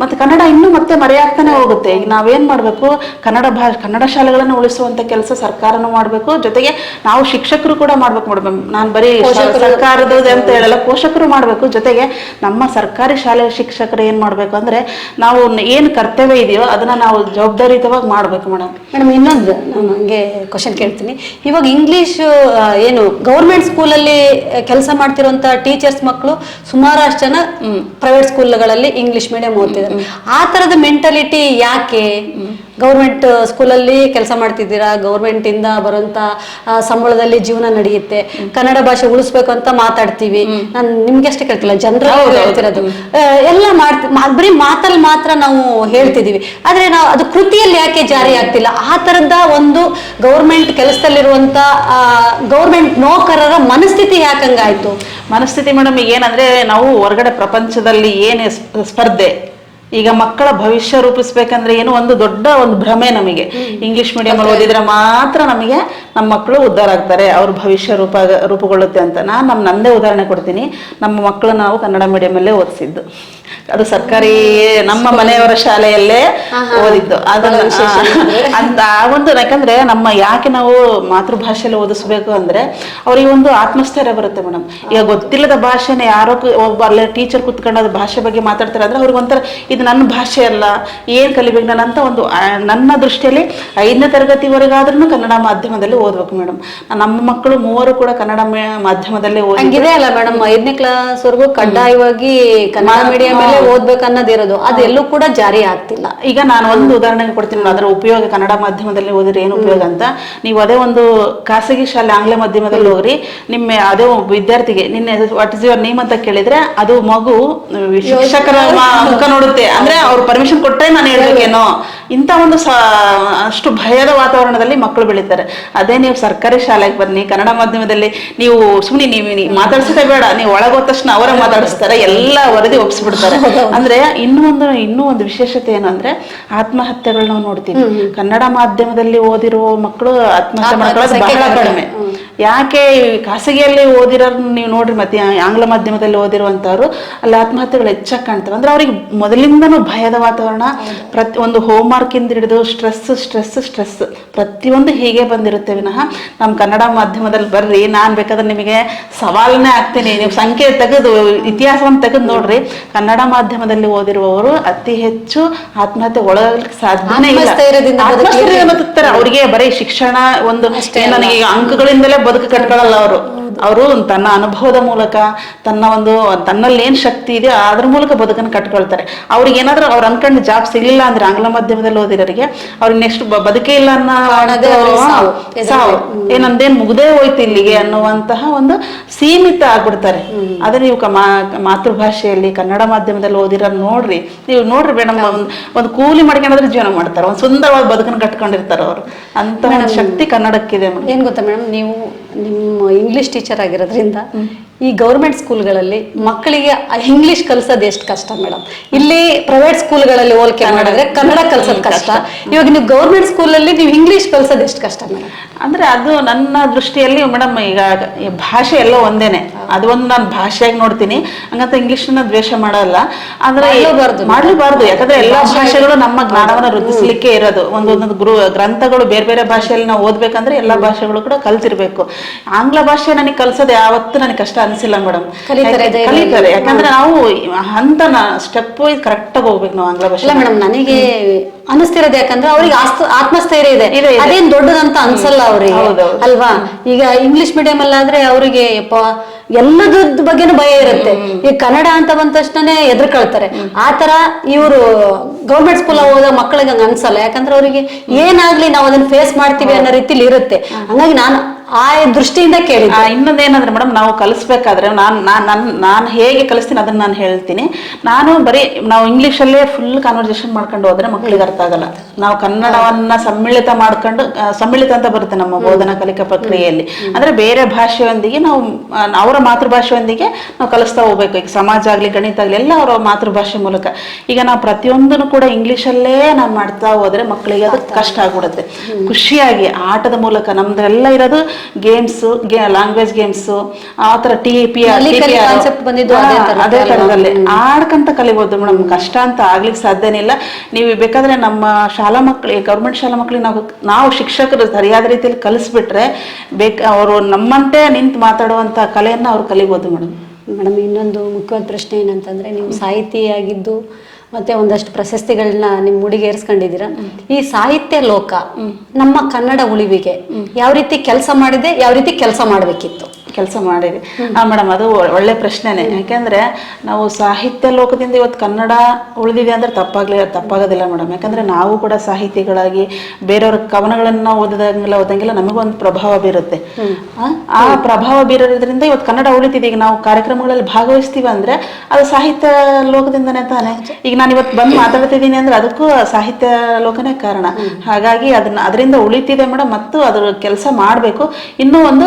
ಮತ್ತೆ ಕನ್ನಡ ಇನ್ನೂ ಮತ್ತೆ ಮರೆಯಾಗ್ತಾನೆ ಹೋಗುತ್ತೆ. ಈಗ ನಾವೇನ್ ಮಾಡ್ಬೇಕು? ಕನ್ನಡ ಭಾ ಕನ್ನಡ ಶಾಲೆಗಳನ್ನು ಉಳಿಸುವಂತ ಕೆಲಸ ಸರ್ಕಾರನೂ ಮಾಡ್ಬೇಕು. ಜೊತೆಗೆ ನಾವು ಶಿಕ್ಷಕರು ಕೂಡ ಮಾಡ್ಬೇಕು ಮೇಡಮ್. ನಾನು ಬರೀ ಸರ್ಕಾರದ ಅಂತ ಹೇಳಲ್ಲ ಪೋಷಕರು ಮಾಡ್ಬೇಕು. ಜೊತೆಗೆ ನಮ್ಮ ಸರ್ಕಾರಿ ಶಾಲೆಯ ಶಿಕ್ಷಕರು ಏನ್ ಮಾಡ್ಬೇಕು ಅಂದ್ರೆ ನಾವು ಏನ್ ಕರ್ತವ್ಯ ಇದೆಯೋ ಅದನ್ನ ನಾವು ಜವಾಬ್ದಾರಿಯುತವಾಗಿ ಮಾಡ್ಬೇಕು ಮೇಡಮ್. ಮೇಡಮ್ ಇನ್ನೊಂದು ನಾನು ಹಂಗೆ ಕ್ವಶನ್ ಕೇಳ್ತೀನಿ. ಇವಾಗ ಇಂಗ್ಲಿಷ್ ಏನು ಗೌರ್ಮೆಂಟ್ ಸ್ಕೂಲಲ್ಲಿ ಕೆಲಸ ಮಾಡ್ತಿರುವಂತ ಟೀಚರ್ಸ್ ಮಕ್ಕಳು ಸುಮಾರಷ್ಟು ಜನ ಪ್ರೈವೇಟ್ ಸ್ಕೂಲ್ಗಳಲ್ಲಿ ಇಂಗ್ಲಿಷ್ ಮೀಡಿಯಂ ಓದ್ತಿದ್ದಾರೆ. ಆ ತರದ ಮೆಂಟಾಲಿಟಿ ಯಾಕೆ? ಗೌರ್ಮೆಂಟ್ ಸ್ಕೂಲಲ್ಲಿ ಕೆಲಸ ಮಾಡ್ತಿದ್ದೀರಾ? ಗೌರ್ಮೆಂಟ್ ಇಂದ ಬರುವಂತ ಸಂಬಳದಲ್ಲಿ ಜೀವನ ನಡೆಯುತ್ತೆ. ಕನ್ನಡ ಭಾಷೆ ಉಳಿಸ್ಬೇಕು ಅಂತ ಮಾತಾಡ್ತೀವಿ. ನಾನು ನಿಮ್ಗೆ ಅಷ್ಟೇ ಕೇಳ್ತಿಲ್ಲ ಜನರ ಹೇಳ್ತಿರೋದು. ಎಲ್ಲ ಮಾಡ್ತಿ ಬರೀ ಮಾತಲ್ಲಿ ಮಾತ್ರ ನಾವು ಹೇಳ್ತಿದೀವಿ ಆದ್ರೆ ನಾವು ಅದು ಕೃತಿಯಲ್ಲಿ ಯಾಕೆ ಜಾರಿ ಆಗ್ತಿಲ್ಲ? ಆ ತರದ ಒಂದು ಗೌರ್ಮೆಂಟ್ ಕೆಲಸದಲ್ಲಿರುವಂತ ಗೌರ್ಮೆಂಟ್ ನೌಕರರ ಮನಸ್ಥಿತಿ ಯಾಕಂಗಾಯ್ತು ಮನಸ್ಥಿತಿ ಮೇಡಮ್ ಏನಂದ್ರೆ ನಾವು ಹೊರಗಡೆ ಪ್ರಪಂಚದಲ್ಲಿ ಏನೇ ಸ್ಪ- ಸ್ಪರ್ಧೆ ಈಗ ಮಕ್ಕಳ ಭವಿಷ್ಯ ರೂಪಿಸ್ಬೇಕಂದ್ರೆ ಏನು ಒಂದು ದೊಡ್ಡ ಒಂದು ಭ್ರಮೆ ನಮಗೆ. ಇಂಗ್ಲಿಷ್ ಮೀಡಿಯಂ ಅಲ್ಲಿ ಓದಿದ್ರೆ ಮಾತ್ರ ನಮಗೆ ನಮ್ಮ ಮಕ್ಕಳು ಉದ್ಧಾರ ಆಗ್ತಾರೆ ಅವ್ರ ಭವಿಷ್ಯ ರೂಪ ರೂಪುಗೊಳ್ಳುತ್ತೆ ಅಂತ. ನಾನು ನಮ್ಮ ನಂದೇ ಉದಾಹರಣೆ ಕೊಡ್ತೀನಿ. ನಮ್ಮ ಮಕ್ಕಳು ನಾವು ಕನ್ನಡ ಮೀಡಿಯಮಲ್ಲೇ ಓದಿಸಿದ್ದು. ಅದು ಸರ್ಕಾರಿ ನಮ್ಮ ಮನೆಯವರ ಶಾಲೆಯಲ್ಲೇ ಓದಿದ್ದು. ಅದನ್ನ ಅಂತ ಆ ಒಂದು ಯಾಕಂದ್ರೆ ನಮ್ಮ ಯಾಕೆ ನಾವು ಮಾತೃಭಾಷೆಯಲ್ಲಿ ಓದಿಸ್ಬೇಕು ಅಂದ್ರೆ ಅವ್ರಿಗೆ ಒಂದು ಆತ್ಮಸ್ಥೈರ್ಯ ಬರುತ್ತೆ ಮೇಡಮ್. ಈಗ ಗೊತ್ತಿಲ್ಲದ ಭಾಷೆನ ಯಾರೋ ಒಬ್ಬ ಅಲ್ಲೇ ಟೀಚರ್ ಕುತ್ಕೊಂಡು ಅದು ಭಾಷೆ ಬಗ್ಗೆ ಮಾತಾಡ್ತಾರೆ ಅಂದ್ರೆ ಅವ್ರಿಗೆ ಒಂಥರ ಇದು ನನ್ನ ಭಾಷೆ ಅಲ್ಲ ಏನ್ ಕಲಿಬೇಕು ನಾನು ಅಂತ ಒಂದು ನನ್ನ ದೃಷ್ಟಿಯಲ್ಲಿ ಐದನೇ ತರಗತಿವರೆಗಾದ್ರೂ ಕನ್ನಡ ಮಾಧ್ಯಮದಲ್ಲಿ ಓದ್ಬೇಕು ಮೇಡಮ್. ನಮ್ಮ ಮಕ್ಕಳು ಮೂವರು ಕೂಡ ಕನ್ನಡ ಮಾಧ್ಯಮದಲ್ಲೇ ಓದಿ ಹಂಗಿದೆ ಅಲ್ಲ ಮೇಡಮ್ ಐದನೇ ಕ್ಲಾಸ್ ವರ್ಗು ಕಡ್ಡಾಯವಾಗಿ ಕನ್ನಡ ಮೀಡಿಯಂ ಮೇಲೆ ಓದ್ಬೇಕು ಅನ್ನೋದಿರೋದು ಅದೆಲ್ಲೂ ಕೂಡ ಜಾರಿ ಆಗ್ತಿಲ್ಲ. ಈಗ ನಾನು ಒಂದು ಉದಾಹರಣೆ ಕೊಡ್ತೀನಿ ಅದರ ಉಪಯೋಗ ಕನ್ನಡ ಮಾಧ್ಯಮದಲ್ಲಿ ಓದಿದ್ರೆ ಏನು ಉಪಯೋಗ ಅಂತ. ನೀವು ಅದೇ ಒಂದು ಖಾಸಗಿ ಶಾಲೆ ಆಂಗ್ಲ ಮಾಧ್ಯಮದಲ್ಲಿ ಹೋಗ್ರಿ ನಿಮ್ಮ ಅದೇ ವಿದ್ಯಾರ್ಥಿಗೆ ನಿನ್ನೆ ವಾಟ್ ಇಸ್ ಯುವರ್ ನೇಮ್ ಅಂತ ಕೇಳಿದ್ರೆ ಅದು ಮಗು ಶಿಕ್ಷಕರ ಮುಖ ನೋಡುತ್ತೆ. ಅಂದ್ರೆ ಅವ್ರು ಪರ್ಮಿಷನ್ ಕೊಟ್ಟರೆ ನಾನು ಹೇಳಬೇಕೇನೋ. ಇಂಥ ಒಂದು ಅಷ್ಟು ಭಯದ ವಾತಾವರಣದಲ್ಲಿ ಮಕ್ಕಳು ಬೆಳೀತಾರೆ. ಅದೇ ನೀವು ಸರ್ಕಾರಿ ಶಾಲೆಗೆ ಬನ್ನಿ ಕನ್ನಡ ಮಾಧ್ಯಮದಲ್ಲಿ ನೀವು ಸುಮ್ಮನೆ ನೀವು ನೀವು ಮಾತಾಡ್ಸೋದೇ ಬೇಡ ನೀವು ಒಳಗೋದ ತಕ್ಷಣ ಅವರೇ ಮಾತಾಡಿಸ್ತಾರೆ ಎಲ್ಲ ವರದಿ ಒಪ್ಪಿಸ್ಬಿಡ್ತಾರೆ ಅಂದ್ರೆ ಇನ್ನೂ ಒಂದು ಇನ್ನೂ ಒಂದು ವಿಶೇಷತೆ ಏನಂದ್ರೆ ಆತ್ಮಹತ್ಯೆಗಳನ್ನ ಆತ್ಮಹತ್ಯೆಗಳು ನಾವು ನೋಡ್ತೀವಿ. ಕನ್ನಡ ಮಾಧ್ಯಮದಲ್ಲಿ ಓದಿರುವ ಮಕ್ಕಳು ಆತ್ಮಹತ್ಯೆ ಮಾಡ್ಕೊಳ್ಳೋದು ಬಹಳ ಕಡಿಮೆ. ಯಾಕೆ ಖಾಸಗಿಯಲ್ಲಿ ಓದಿರೋರು ನೀವು ನೋಡ್ರಿ ಮತ್ತೆ ಆಂಗ್ಲ ಮಾಧ್ಯಮದಲ್ಲಿ ಓದಿರುವಂಥವ್ರು ಅಲ್ಲಿ ಆತ್ಮಹತ್ಯೆಗಳು ಹೆಚ್ಚಾಗಿ ಕಾಣ್ತವೆ. ಅಂದ್ರೆ ಅವ್ರಿಗೆ ಮೊದಲಿಂದನೂ ಭಯದ ವಾತಾವರಣ ಪ್ರತಿ ಒಂದು ಹೋಮ್ ವರ್ಕ್ ಇಂದ ಹಿಡಿದು ಸ್ಟ್ರೆಸ್ ಸ್ಟ್ರೆಸ್ ಸ್ಟ್ರೆಸ್ ಪ್ರತಿಯೊಂದು ಹೀಗೆ ಬಂದಿರುತ್ತೆ ವಿನಃ ನಮ್ಮ ಕನ್ನಡ ಮಾಧ್ಯಮದಲ್ಲಿ ಬರ್ರಿ ನಾನ್ ಬೇಕಾದ್ರೆ ನಿಮಗೆ ಸವಾಲನ್ನೇ ಆಗ್ತೀನಿ ನೀವು ಸಂಖ್ಯೆ ತೆಗೆದು ಇತಿಹಾಸವನ್ನು ತೆಗೆದು ನೋಡ್ರಿ. ಕನ್ನಡ ಮಾಧ್ಯಮದಲ್ಲಿ ಓದಿರುವವರು ಅತಿ ಹೆಚ್ಚು ಆತ್ಮಹತ್ಯೆ ಒಳಗಲಿಕ್ಕೆ ಸಾಧ್ಯನೇ ಇಲ್ಲ. ಅವ್ರಿಗೆ ಬರೀ ಶಿಕ್ಷಣ ಒಂದು ನನಗೆ ಅಂಕಗಳಿಂದಲೇ ಬದುಕು ಕಟ್ಕೊಳ್ಳಲ್ಲ ಅವರು. ಅವರು ತನ್ನ ಅನುಭವದ ಮೂಲಕ ತನ್ನ ಒಂದು ತನ್ನಲ್ಲಿ ಏನು ಶಕ್ತಿ ಇದೆ ಅದ್ರ ಮೂಲಕ ಬದುಕನ್ನು ಕಟ್ಕೊಳ್ತಾರೆ. ಅವ್ರಿಗೆ ಏನಾದರೂ ಅವ್ರು ಅನ್ಕೊಂಡು ಜಾಬ್ ಸಿಗಲಿಲ್ಲ ಅಂದ್ರೆ ಆಂಗ್ಲ ಮಾಧ್ಯಮದಲ್ಲಿ ಓದಿರೋರಿಗೆ ಅವ್ರಿಗೆ ನೆಕ್ಸ್ಟ್ ಬದುಕೇ ಇಲ್ಲ ಅನ್ನೋ ಸಾವು. ಒಂದು ಏ ನಂದೇನ್ ಮುಗ್ದೇ ಹೋಯ್ತು ಇಲ್ಲಿಗೆ ಅನ್ನುವಂತಹ ಒಂದು ಸೀಮಿತ ಆಗ್ಬಿಡ್ತಾರೆ. ಅದೇ ನೀವು ಮಾತೃಭಾಷೆಯಲ್ಲಿ ಕನ್ನಡ ಮಾಧ್ಯಮದಲ್ಲಿ ಓದಿರೋ ನೋಡ್ರಿ. ನೀವು ನೋಡ್ರಿ ಮೇಡಮ್ ಒಂದು ಕೂಲಿ ಮಾಡ್ಕೊಂಡ್ರೆ ಜೀವನ ಮಾಡ್ತಾರೆ. ಒಂದು ಸುಂದರವಾದ ಬದುಕನ್ನು ಕಟ್ಕೊಂಡಿರ್ತಾರೆ ಅವರು. ಅಂತ ಒಂದು ಶಕ್ತಿ ಕನ್ನಡಕ್ಕಿದೆ. ಏನ್ ಗೊತ್ತಾ ಮೇಡಮ್ ನೀವು ನಿಮ್ಮ ಇಂಗ್ಲೀಷ್ ಟೀಚರ್ ಆಗಿರೋದ್ರಿಂದ ಈ ಗೌರ್ಮೆಂಟ್ ಸ್ಕೂಲ್ಗಳಲ್ಲಿ ಮಕ್ಕಳಿಗೆ ಇಂಗ್ಲಿಷ್ ಕಲ್ಸೋದು ಎಷ್ಟು ಕಷ್ಟ ಮೇಡಮ್ ಇಲ್ಲಿ ಪ್ರೈವೇಟ್ ಸ್ಕೂಲ್ಗಳಲ್ಲಿ ಹೋಲಿಕೆ ಮಾಡಿದ್ರೆ ಕನ್ನಡ ಕಲ್ಸೋದು ಕಷ್ಟ. ಇವಾಗ ನೀವು ಗೌರ್ಮೆಂಟ್ ಸ್ಕೂಲಲ್ಲಿ ನೀವು ಇಂಗ್ಲಿಷ್ ಕಲ್ಸೋದು ಎಷ್ಟು ಕಷ್ಟ ಮೇಡಮ್ ಅಂದ್ರೆ ಅದು ನನ್ನ ದೃಷ್ಟಿಯಲ್ಲಿ ಮೇಡಮ್ ಈಗ ಭಾಷೆ ಎಲ್ಲ ಒಂದೇನೆ. ಅದು ಒಂದು ನಾನು ಭಾಷೆಯಾಗಿ ನೋಡ್ತೀನಿ. ಹಂಗಂತ ಇಂಗ್ಲಿಷ್ನ ದ್ವೇಷ ಮಾಡಲ್ಲ. ಅಂದ್ರೆ ಮಾಡ್ಲೇಬಾರ್ದು. ಮಾಡಲೇಬಾರ್ದು. ಯಾಕಂದ್ರೆ ಎಲ್ಲಾ ಭಾಷೆಗಳು ನಮ್ಮ ಜ್ಞಾನವನ್ನ ವೃದ್ಧಿಸಲಿಕ್ಕೆ ಇರೋದು. ಒಂದೊಂದು ಗುರು ಗ್ರಂಥಗಳು ಬೇರೆ ಬೇರೆ ಭಾಷೆಯಲ್ಲಿ ನಾವು ಓದ್ಬೇಕಂದ್ರೆ ಎಲ್ಲಾ ಭಾಷೆಗಳು ಕೂಡ ಕಲ್ತಿರ್ಬೇಕು. ಆಂಗ್ಲ ಭಾಷೆ ನನಗೆ ಕಲ್ಸೋದು ಯಾವತ್ತೂ ನನಗೆ ಕಷ್ಟ ಅನ್ಸಿಲ್ಲ ಮೇಡಮ್ ಕಲಿತಾರೆ, ಯಾಕಂದ್ರೆ ನಾವು ಹಂತ ಸ್ಟೆಪ್ ವೈಸ್ ಕರೆಕ್ಟ್ ಆಗಿ ಹೋಗ್ಬೇಕು ನಾವು ಆಂಗ್ಲ ಭಾಷೆ ಇಲ್ಲ ಮೇಡಮ್ ನನಗೆ ಅನಿಸ್ತಿರೋದು ಯಾಕಂದ್ರೆ ಅವ್ರಿಗೆ ಆತ್ಮಸ್ಥೈರ್ಯ ಇದೆ. ಅದೇನ್ ದೊಡ್ಡದಂತ ಅನ್ಸಲ್ಲ ಅವ್ರಿಗೆ. ಅಲ್ವಾ? ಈಗ ಇಂಗ್ಲಿಷ್ ಮೀಡಿಯಂ ಅಲ್ಲಾದ್ರೆ ಅವರಿಗೆ ಯಪ್ಪ ಎಲ್ಲದ ಬಗ್ಗೆನೂ ಭಯ ಇರುತ್ತೆ. ಈ ಕನ್ನಡ ಅಂತ ಬಂದ ತಕ್ಷಣ ಎದ್ರಕೊಳ್ತಾರೆ. ಆತರ ಇವರು ಗೌರ್ಮೆಂಟ್ ಸ್ಕೂಲ್ ಹೋದ ಮಕ್ಕಳಿಗೆ ಹಂಗ ಅನ್ಸಲ್ಲ. ಯಾಕಂದ್ರೆ ಅವರಿಗೆ ಏನಾಗ್ಲಿ ನಾವು ಅದನ್ನ ಫೇಸ್ ಮಾಡ್ತೀವಿ ಅನ್ನೋ ರೀತಿಲಿ ಇರುತ್ತೆ. ಹಂಗಾಗಿ ನಾನು ಆ ದೃಷ್ಟಿಯಿಂದ ಕೇಳಿದ್ದೆ. ಇನ್ನೊಂದೇನಂದ್ರೆ ಮೇಡಮ್ ನಾವು ಕಲಿಸ್ಬೇಕಾದ್ರೆ ನಾನು ನಾನು ನಾನು ಹೇಗೆ ಕಲಿಸ್ತೀನಿ ಅದನ್ನ ನಾನು ಹೇಳ್ತೀನಿ. ನಾನು ಬರೀ ನಾವು ಇಂಗ್ಲೀಷಲ್ಲೇ ಫುಲ್ ಕಾನ್ವರ್ಸೇಷನ್ ಮಾಡ್ಕೊಂಡು ಹೋದ್ರೆ ಮಕ್ಕಳಿಗೆ ಅರ್ಥ ಆಗಲ್ಲ. ನಾವು ಕನ್ನಡವನ್ನ ಸಮ್ಮಿಳಿತ ಮಾಡ್ಕೊಂಡು ಸಮ್ಮಿಳಿತ ಅಂತ ಬರುತ್ತೆ ನಮ್ಮ ಬೋಧನಾ ಕಲಿಕಾ ಪ್ರಕ್ರಿಯೆಯಲ್ಲಿ. ಅಂದ್ರೆ ಬೇರೆ ಭಾಷೆಯೊಂದಿಗೆ ನಾವು ಅವರ ಮಾತೃಭಾಷೆಯೊಂದಿಗೆ ನಾವು ಕಲಿಸ್ತಾ ಹೋಗ್ಬೇಕು. ಈಗ ಸಮಾಜ ಆಗ್ಲಿ ಗಣಿತ ಆಗ್ಲಿ ಎಲ್ಲ ಅವರ ಮಾತೃಭಾಷೆ ಮೂಲಕ. ಈಗ ನಾವು ಪ್ರತಿಯೊಂದನ್ನು ಕೂಡ ಇಂಗ್ಲೀಷಲ್ಲೇ ನಾವು ಮಾಡ್ತಾ ಹೋದ್ರೆ ಮಕ್ಕಳಿಗೆ ಅದು ಕಷ್ಟ ಆಗ್ಬಿಡುತ್ತೆ. ಖುಷಿಯಾಗಿ ಆಟದ ಮೂಲಕ ನಮ್ದೆಲ್ಲ ಇರೋದು ಗೇಮ್ಸ್ ಲ್ಯಾಂಗ್ವೇಜ್ ಗೇಮ್ಸ್ ಆ ತರ ಟಿ ಪಿ ಅದೇ ತರದಲ್ಲಿ ಆಡ್ಕಂತ ಕಲಿಬೋದು ಮೇಡಮ್ ಕಷ್ಟ ಅಂತ ಆಗ್ಲಿಕ್ಕೆ ಸಾಧ್ಯನೇ ಇಲ್ಲ. ನೀವು ಬೇಕಾದ್ರೆ ನಮ್ಮ ಶಾಲಾ ಮಕ್ಕಳಿಗೆ ಗೌರ್ಮೆಂಟ್ ಶಾಲಾ ಮಕ್ಕಳಿಗೆ ನಾವು ನಾವು ಶಿಕ್ಷಕರು ಸರಿಯಾದ ರೀತಿಯಲ್ಲಿ ಕಲಿಸ್ಬಿಟ್ರೆ ಬೇಕ ಅವರು ನಮ್ಮಂತೆ ನಿಂತು ಮಾತಾಡುವಂತ ಕಲೆಯನ್ನ ಅವ್ರು ಕಲಿಬೋದು ಮೇಡಮ್ ಮೇಡಮ್ ಇನ್ನೊಂದು ಮುಖ್ಯವಾದ ಪ್ರಶ್ನೆ ಏನಂತಂದ್ರೆ ನೀವು ಸಾಹಿತಿಯಾಗಿದ್ದು ಮತ್ತೆ ಒಂದಷ್ಟು ಪ್ರಶಸ್ತಿಗಳನ್ನ ನಿಮ್ಮ ಮುಡಿಗೇರಿಸ್ಕೊಂಡಿದ್ದೀರಾ ಈ ಸಾಹಿತ್ಯ ಲೋಕ ನಮ್ಮ ಕನ್ನಡ ಉಳಿವಿಗೆ ಯಾವ ರೀತಿ ಕೆಲಸ ಮಾಡಿದೆ ಯಾವ ರೀತಿ ಕೆಲಸ ಮಾಡಬೇಕಿತ್ತು? ಕೆಲಸ ಮಾಡಿರಿ ಹಾ ಮೇಡಮ್ ಅದು ಒಳ್ಳೆ ಪ್ರಶ್ನೆನೆ. ಯಾಕಂದ್ರೆ ನಾವು ಸಾಹಿತ್ಯ ಲೋಕದಿಂದ ಇವತ್ತು ಕನ್ನಡ ಉಳಿದಿದೆ ಅಂದ್ರೆ ತಪ್ಪಾಗ್ಲಿ ತಪ್ಪಾಗೋದಿಲ್ಲ ಮೇಡಮ್. ಯಾಕಂದ್ರೆ ನಾವು ಕೂಡ ಸಾಹಿತಿಗಳಾಗಿ ಬೇರೆಯವ್ರ ಕವನಗಳನ್ನ ಓದಿದಂಗೆಲ್ಲ ಓದಂಗಿಲ್ಲ ನಮಗೊಂದು ಪ್ರಭಾವ ಬೀರುತ್ತೆ. ಆ- ಆ ಪ್ರಭಾವ ಬೀರೋದ್ರಿಂದ ಇವತ್ತು ಕನ್ನಡ ಉಳಿತಿದೆ. ಈಗ ನಾವು ಕಾರ್ಯಕ್ರಮಗಳಲ್ಲಿ ಭಾಗವಹಿಸ್ತೀವಿ ಅಂದ್ರೆ ಅದು ಸಾಹಿತ್ಯ ಲೋಕದಿಂದನೇ ತಾನೆ. ಈಗ ನಾನು ಇವತ್ತು ಬಂದು ಮಾತಾಡ್ತಿದ್ದೀನಿ ಅಂದ್ರೆ ಅದಕ್ಕೂ ಸಾಹಿತ್ಯ ಲೋಕನೇ ಕಾರಣ. ಹಾಗಾಗಿ ಅದನ್ನ ಅದರಿಂದ ಉಳಿತಿದೆ ಮೇಡಮ್ ಮತ್ತು ಅದ್ರ ಕೆಲಸ ಮಾಡಬೇಕು. ಇನ್ನೂ ಒಂದು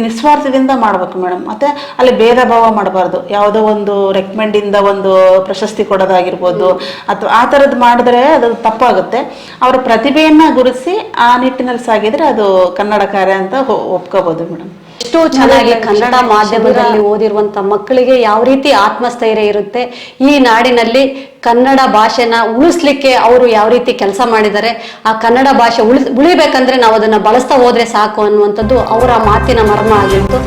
ನಿಸ್ವಾರ್ಥದಿಂದ ಮಾಡ್ಬೇಕು ಮೇಡಮ್. ಮತ್ತೆ ಅಲ್ಲಿ ಭೇದ ಭಾವ ಮಾಡಬಾರ್ದು. ಯಾವುದೋ ಒಂದು ರೆಕಮೆಂಡ್ ಇಂದ ಒಂದು ಪ್ರಶಸ್ತಿ ಕೊಡೋದಾಗಿರ್ಬೋದು ಅಥವಾ ಆ ತರದ್ ಮಾಡಿದ್ರೆ ಅದು ತಪ್ಪಾಗುತ್ತೆ. ಅವರ ಪ್ರತಿಭೆಯನ್ನ ಗುರುತಿಸಿ ಆ ನಿಟ್ಟಿನಲ್ಲಿ ಸಾಗಿದ್ರೆ ಅದು ಕನ್ನಡ ಕಾರ್ಯ ಅಂತ ಒಪ್ಕೋಬಹುದು ಮೇಡಮ್. ಎಷ್ಟು ಚೆನ್ನಾಗಿ ಕನ್ನಡ ಮಾಧ್ಯಮದಲ್ಲಿ ಓದಿರುವಂತ ಮಕ್ಕಳಿಗೆ ಯಾವ ರೀತಿ ಆತ್ಮಸ್ಥೈರ್ಯ ಇರುತ್ತೆ? ಈ ನಾಡಿನಲ್ಲಿ ಕನ್ನಡ ಭಾಷೆನ ಉಳಿಸ್ಲಿಕ್ಕೆ ಅವರು ಯಾವ ರೀತಿ ಕೆಲಸ ಮಾಡಿದ್ದಾರೆ? ಆ ಕನ್ನಡ ಭಾಷೆ ಉಳಿ ಉಳಿಬೇಕಂದ್ರೆ ನಾವು ಅದನ್ನ ಬಳಸ್ತಾ ಹೋದ್ರೆ ಸಾಕು ಅನ್ನುವಂಥದ್ದು ಅವರ ಮಾತಿನ ಮರ್ಮ ಆಗಿತ್ತು